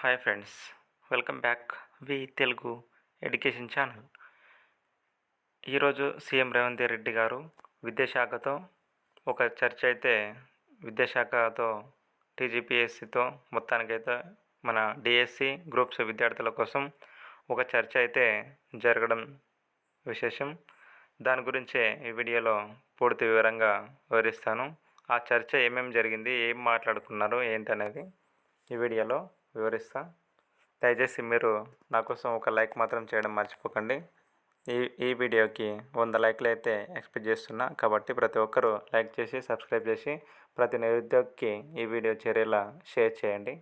Hi friends welcome back V Telugu education channel. ఈరోజు CM Revanth Reddy గారు విద్యాశాఖతో ఒక చర్చ అయితే విద్యాశాఖతో టీజీపీఎస్సితో మొత్తానికైతే మన డిఎస్సి గ్రూప్స్ విద్యార్థుల కోసం ఒక చర్చ అయితే జరగడం విశేషం. దాని గురించే ఈ వీడియోలో పూర్తి వివరంగా వివరిస్తాను. ఆ చర్చ ఏమేమి జరిగింది ఏం మాట్లాడుకున్నారు ఏంటనేది ఈ వీడియోలో వివరిస్తా. దయచేసి మీరు నా కోసం ఒక లైక్ మాత్రం చేయడం మర్చిపోకండి. ఈ ఈ వీడియోకి వంద లైక్లు అయితే ఎక్స్పెక్ట్ చేస్తున్నా. కాబట్టి ప్రతి ఒక్కరూ లైక్ చేసి సబ్స్క్రైబ్ చేసి ప్రతి నిరుద్యోగికి ఈ వీడియో చేరేలా షేర్ చేయండి.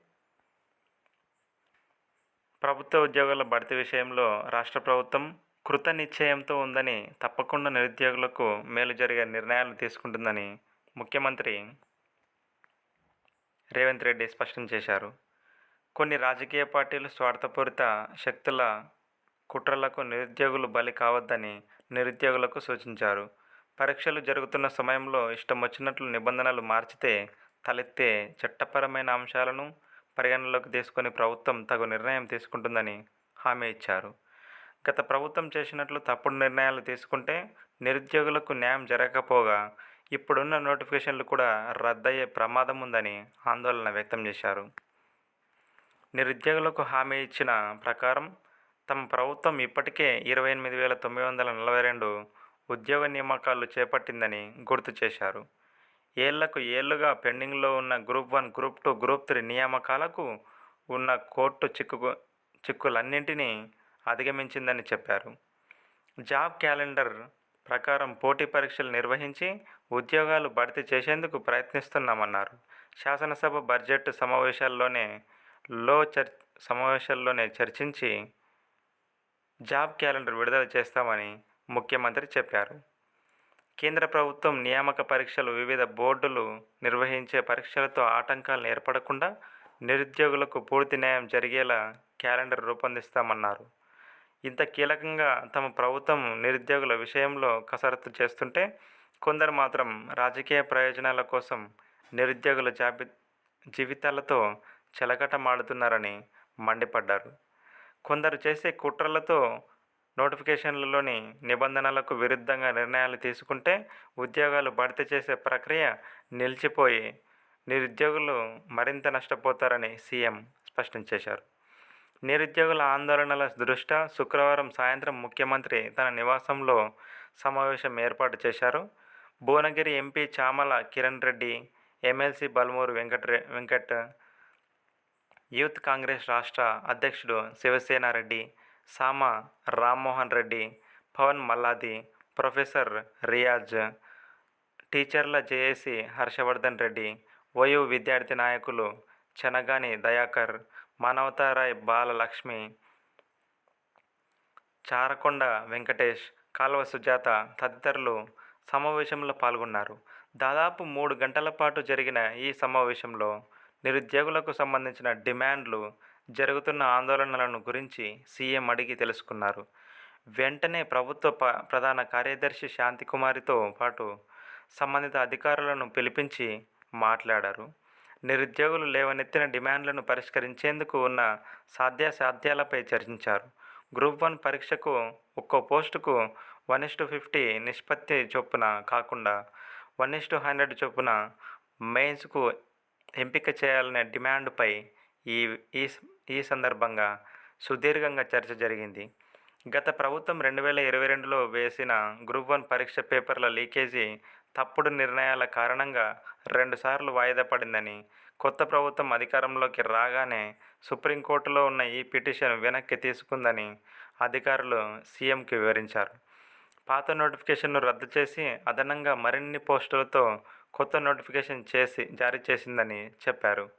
ప్రభుత్వ ఉద్యోగాల భర్తీ విషయంలో రాష్ట్ర ప్రభుత్వం కృత నిశ్చయంతో ఉందని తప్పకుండా నిరుద్యోగులకు మేలు జరిగే నిర్ణయాలు తీసుకుంటుందని ముఖ్యమంత్రి రేవంత్ రెడ్డి స్పష్టం చేశారు. కొన్ని రాజకీయ పార్టీలు స్వార్థపూరిత శక్తుల కుట్రలకు నిరుద్యోగులు బలి కావద్దని నిరుద్యోగులకు సూచించారు. పరీక్షలు జరుగుతున్న సమయంలో ఇష్టం వచ్చినట్లు నిబంధనలు మార్చితే తలెత్తే చట్టపరమైన అంశాలను పరిగణనలోకి తీసుకొని ప్రభుత్వం తగు నిర్ణయం తీసుకుంటుందని హామీ ఇచ్చారు. గత ప్రభుత్వం చేసినట్లు తప్పుడు నిర్ణయాలు తీసుకుంటే నిరుద్యోగులకు న్యాయం జరగకపోగా ఇప్పుడున్న నోటిఫికేషన్లు కూడా రద్దయ్యే ప్రమాదం ఉందని ఆందోళన వ్యక్తం చేశారు. నిరుద్యోగులకు హామీ ఇచ్చిన ప్రకారం తమ ప్రభుత్వం ఇప్పటికే ఇరవై ఎనిమిది వేల తొమ్మిది వందల నలభై రెండు ఉద్యోగ నియామకాలు చేపట్టిందని గుర్తు చేశారు. ఏళ్ళకు ఏళ్ళుగా పెండింగ్లో ఉన్న group one group two group three నియామకాలకు ఉన్న కోర్టు చిక్కు చిక్కులన్నింటినీ అధిగమించిందని చెప్పారు. జాబ్ క్యాలెండర్ ప్రకారం పోటీ పరీక్షలు నిర్వహించి ఉద్యోగాలు భర్తీ చేసేందుకు ప్రయత్నిస్తున్నామన్నారు. శాసనసభ బడ్జెట్ సమావేశాల్లోనే లో చర్ సమావేశాల్లోనే చర్చించి జాబ్ క్యాలెండర్ విడుదల చేస్తామని ముఖ్యమంత్రి చెప్పారు. కేంద్ర ప్రభుత్వం నియామక పరీక్షలు వివిధ బోర్డులు నిర్వహించే పరీక్షలతో ఆటంకాలు ఏర్పడకుండా నిరుద్యోగులకు పూర్తి న్యాయం జరిగేలా క్యాలెండర్ రూపొందిస్తామన్నారు. ఇంత కీలకంగా తమ ప్రభుత్వం నిరుద్యోగుల విషయంలో కసరత్తు చేస్తుంటే కొందరు మాత్రం రాజకీయ ప్రయోజనాల కోసం నిరుద్యోగుల జాబి జీవితాలతో చెలకటమాడుతున్నారని మండిపడ్డారు. కొందరు చేసే కుట్రలతో నోటిఫికేషన్లలోని నిబంధనలకు విరుద్ధంగా నిర్ణయాలు తీసుకుంటే ఉద్యోగాలు భర్తీ చేసే ప్రక్రియ నిలిచిపోయి నిరుద్యోగులు మరింత నష్టపోతారని సీఎం స్పష్టం చేశారు. నిరుద్యోగుల ఆందోళనల దృష్ట్యా శుక్రవారం సాయంత్రం ముఖ్యమంత్రి తన నివాసంలో సమావేశం ఏర్పాటు చేశారు. Bhuvanagiri MP Chamala Kiran Reddy MLC Balmuri Venkata Venkat youth Congress రాష్ట్ర అధ్యక్షుడు శివసేనారెడ్డి సామ రామ్మోహన్ రెడ్డి పవన్ మల్లాది ప్రొఫెసర్ రియాజ్ టీచర్ల జేఏసీ హర్షవర్ధన్ రెడ్డి వయు విద్యార్థి నాయకులు చెనగాని దయాకర్ మానవతారాయ్ బాలలక్ష్మి చారకొండ వెంకటేష్ కాల్వ సుజాత తదితరులు సమావేశంలో పాల్గొన్నారు. దాదాపు మూడు గంటల పాటు జరిగిన ఈ సమావేశంలో నిరుద్యోగులకు సంబంధించిన డిమాండ్లు జరుగుతున్న ఆందోళనలను గురించి సీఎం అడిగి తెలుసుకున్నారు. వెంటనే ప్రభుత్వ ప ప్రధాన కార్యదర్శి శాంతికుమారితో పాటు సంబంధిత అధికారులను పిలిపించి మాట్లాడారు. నిరుద్యోగులు లేవనెత్తిన డిమాండ్లను పరిష్కరించేందుకు ఉన్న సాధ్యాసాధ్యాలపై చర్చించారు. గ్రూప్ వన్ పరీక్షకు ఒక్కో పోస్టుకు వన్ ఇస్టు ఫిఫ్టీ నిష్పత్తి చొప్పున కాకుండా వన్ ఇస్టు హండ్రెడ్ చొప్పున మెయిన్స్కు ఎంపిక చేయాలనే డిమాండ్పై ఈ ఈ ఈ సందర్భంగా సుదీర్ఘంగా చర్చ జరిగింది. గత ప్రభుత్వం రెండు వేల ఇరవై రెండులో వేసిన గ్రూప్ వన్ పరీక్ష పేపర్ల లీకేజీ తప్పుడు నిర్ణయాల కారణంగా రెండుసార్లు వాయిదా పడిందని కొత్త ప్రభుత్వం అధికారంలోకి రాగానే సుప్రీంకోర్టులో ఉన్న ఈ పిటిషన్ వెనక్కి తీసుకుందని అధికారులు సీఎంకి వివరించారు. పాత నోటిఫికేషన్ను రద్దు చేసి అదనంగా మరిన్ని పోస్టులతో కొత్త నోటిఫికేషన్ చేసి జారీ చేసిందని చెప్పారు.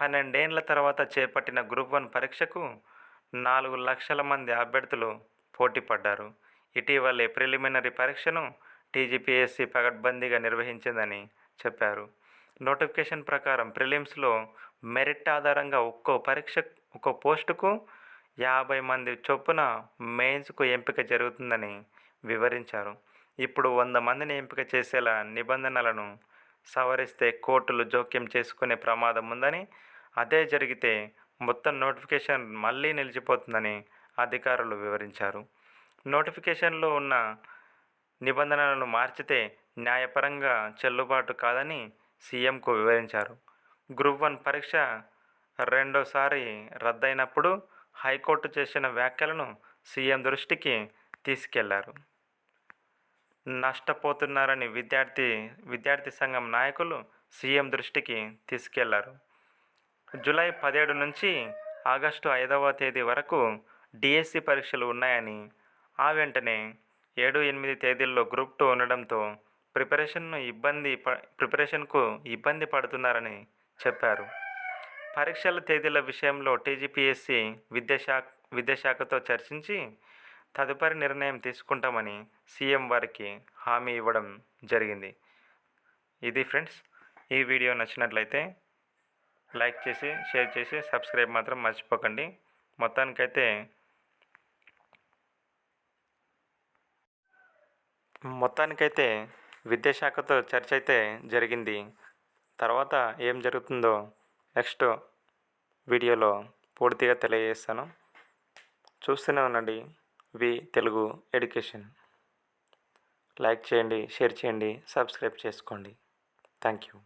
పన్నెండేండ్ల తర్వాత చేపట్టిన గ్రూప్ వన్ పరీక్షకు నాలుగు లక్షల మంది అభ్యర్థులు పోటీ పడ్డారు. ఇటీవలే ప్రిలిమినరీ పరీక్షను టీజీపీఎస్సీ పగడ్బందీగా నిర్వహించిందని చెప్పారు. నోటిఫికేషన్ ప్రకారం ప్రిలిమ్స్లో మెరిట్ ఆధారంగా ఒక్కో పరీక్ష ఒక్కో పోస్టుకు యాభై మంది చొప్పున మెయిన్స్కు ఎంపిక జరుగుతుందని వివరించారు. ఇప్పుడు వంద మందిని ఎంపిక చేసేలా నిబంధనలను సవరిస్తే కోర్టులు జోక్యం చేసుకునే ప్రమాదం ఉందని అదే జరిగితే మొత్తం నోటిఫికేషన్ మళ్ళీ నిలిచిపోతుందని అధికారులు వివరించారు. నోటిఫికేషన్లో ఉన్న నిబంధనలను మార్చితే న్యాయపరంగా చెల్లుబాటు కాదని సీఎంకు వివరించారు. గ్రూప్ వన్ పరీక్ష రెండోసారి రద్దయినప్పుడు హైకోర్టు చేసిన వ్యాఖ్యలను సీఎం దృష్టికి తీసుకెళ్ళారు. నష్టపోతున్నారని విద్యార్థి విద్యార్థి సంఘం నాయకులు సీఎం దృష్టికి తీసుకెళ్ళారు. జూలై పదిహేడు నుంచి ఆగస్టు ఐదవ తేదీ వరకు డిఎస్సి పరీక్షలు ఉన్నాయని ఆ వెంటనే ఏడు ఎనిమిది తేదీల్లో గ్రూప్ టూ ఉండడంతో ప్రిపరేషన్ను ఇబ్బంది ప ప్రిపరేషన్కు ఇబ్బంది పడుతున్నారని చెప్పారు. పరీక్షల తేదీల విషయంలో టీజీపీఎస్సీ విద్యాశాఖ విద్యాశాఖతో చర్చించి తదుపరి నిర్ణయం తీసుకుంటామని సీఎం వారికి హామీ ఇవ్వడం జరిగింది. ఇది ఫ్రెండ్స్ ఈ వీడియో నచ్చినట్లయితే లైక్ చేసి షేర్ చేసి సబ్స్క్రైబ్ మాత్రం మర్చిపోకండి. మొత్తానికైతే మొత్తానికైతే విద్యాశాఖతో చర్చ అయితే జరిగింది. తర్వాత ఏం జరుగుతుందో నెక్స్ట్ వీడియోలో పూర్తిగా తెలియజేస్తాను. చూస్తూనే ఉండండి. V Telugu education. లైక్ చేయండి షేర్ చేయండి సబ్స్క్రైబ్ చేసుకోండి. Thank you